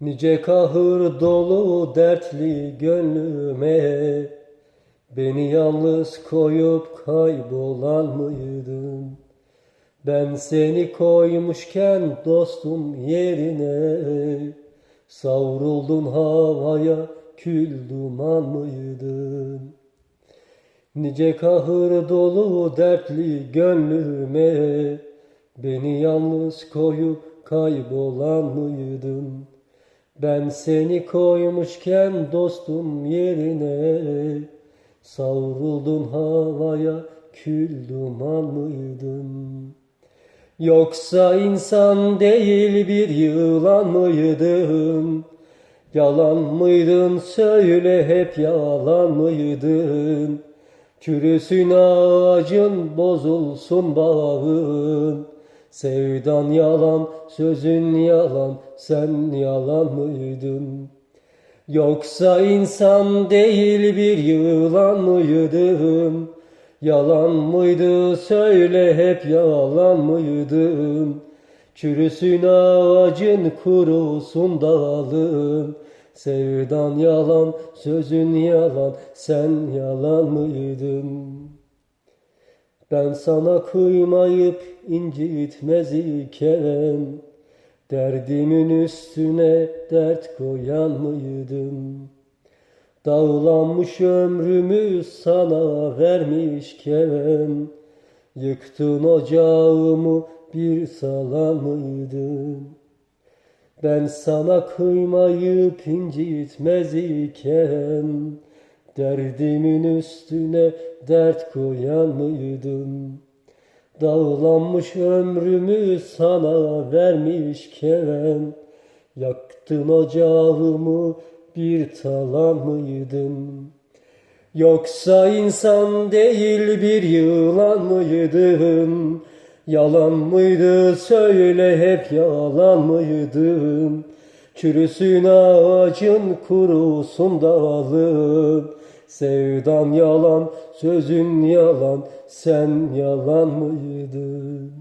Nice kahır dolu dertli gönlüme Beni yalnız koyup kaybolan mıydın? Ben seni koymuşken dostum yerine Savruldun havaya kül duman mıydın? Nice kahır dolu dertli gönlüme Beni yalnız koyup kaybolan mıydın? Ben seni koymuşken dostum yerine Savruldun havaya kül duman mıydın? Yoksa insan değil bir yılan mıydın? Yalan mıydın söyle hep yalan mıydın? Çürüsün ağacın bozulsun bağın Sevdan yalan sözün yalan sen yalan mıydın? Yoksa insan değil bir yılan mıydın? Yalan mıydı söyle hep yalan mıydın? Çürüsün ağacın kurusun dalın Sevdan yalan sözün yalan sen yalan mıydın? Ben sana kıymayıp incitmez iken Derdimin üstüne dert koyan mıydım? Dağlanmış ömrümü sana vermişken Yıktın ocağımı bir salan mıydın? Ben sana kıymayıp incitmez iken Derdimin üstüne dert koyan mıydım? Dağlanmış ömrümü sana vermişken Yaktın ocağımı bir talan mıydın? Yoksa insan değil bir yılan mıydın? Yalan mıydı söyle hep yalan mıydın? Çürüsün ağacın kurusun dalın Sevdan yalan sözün yalan sen yalan mıydın?